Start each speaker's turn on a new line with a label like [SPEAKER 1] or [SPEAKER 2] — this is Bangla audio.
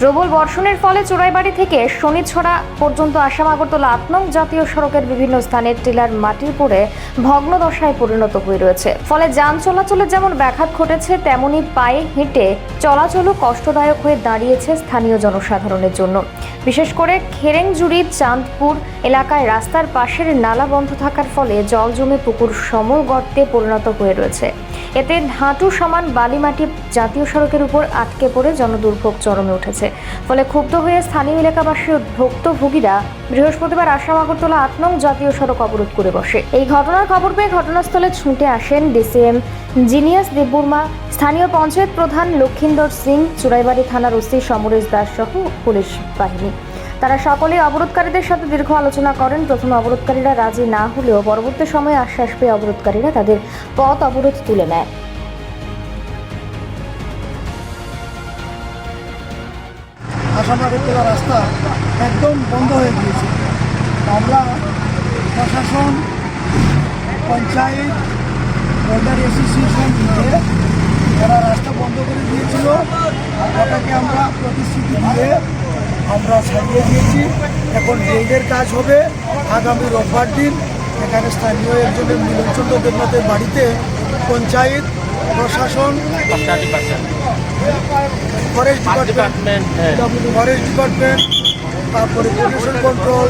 [SPEAKER 1] প্রবল বর্ষণের ফলে চোরাইবাড়ি থেকে শনিছড়া পর্যন্ত আসাম আগরতলা আট নং জাতীয় সড়কের বিভিন্ন স্থানে টিলার মাটির পড়ে ভগ্ন দশায় পরিণত হয়ে রয়েছে। ফলে যান চলাচলে যেমন ব্যাঘাত ঘটেছে, তেমনি পায়ে হেঁটে চলাচলও কষ্টদায়ক হয়ে দাঁড়িয়েছে স্থানীয় জনসাধারণের জন্য। বিশেষ করে খেরেংজুড়ি, চাঁদপুর এলাকায় রাস্তার পাশের নালা বন্ধ থাকার ফলে জল জমে পুকুর সমল গর্তে পরিণত হয়ে রয়েছে। এতে হাঁটু সমান বালি মাটি জাতীয় সড়কের উপর আটকে পড়ে জনদুর্ভোগ চরমে উঠেছে। ফলে ক্ষুব্ধ হয়ে স্থানীয় এলাকাবাসী ও ভুক্তভোগীরা বৃহস্পতিবার আসাম, আগরতলা, আট নং জাতীয় সড়ক অবরোধ করে বসে। এই ঘটনার খবর পেয়ে ঘটনাস্থলে ছুটে আসেন ডিসিএম জিনিয়াস দেববর্মা, স্থানীয় পঞ্চায়েত প্রধান লক্ষিন্দর সিং চুরাইবাড়ি থানার ওসি সমরেশ দাস সহ পুলিশ বাহিনী। তারা সকলেই অবরোধকারীদের সাথে দীর্ঘ আলোচনা করেন। প্রথমে অবরোধকারীরা রাজি না হলেও পরবর্তী সময়ে আশ্বাস পেয়ে অবরোধকারীরা তাদের পথ অবরোধ তুলে নেয়।
[SPEAKER 2] আসাম আগরতলা রাস্তা একদম বন্ধ হয়ে গিয়েছে। আমরা প্রশাসন, পঞ্চায়েত ওয়েদার অ্যাসোসিয়েশন মিলে যারা রাস্তা বন্ধ করে দিয়েছিল। ওটাকে আমরা প্রতিশ্রুতি দিয়ে আমরা সারিয়ে দিয়েছি। এখন ড্রেনের কাজ হবে। আগামী রোববার দিন এখানে স্থানীয় একজনের মিলনচন্দ্র দেবনাথের বাড়িতে পঞ্চায়েত প্রশাসন forest department
[SPEAKER 3] department
[SPEAKER 2] forest department তারপরে পলিউশন কন্ট্রোল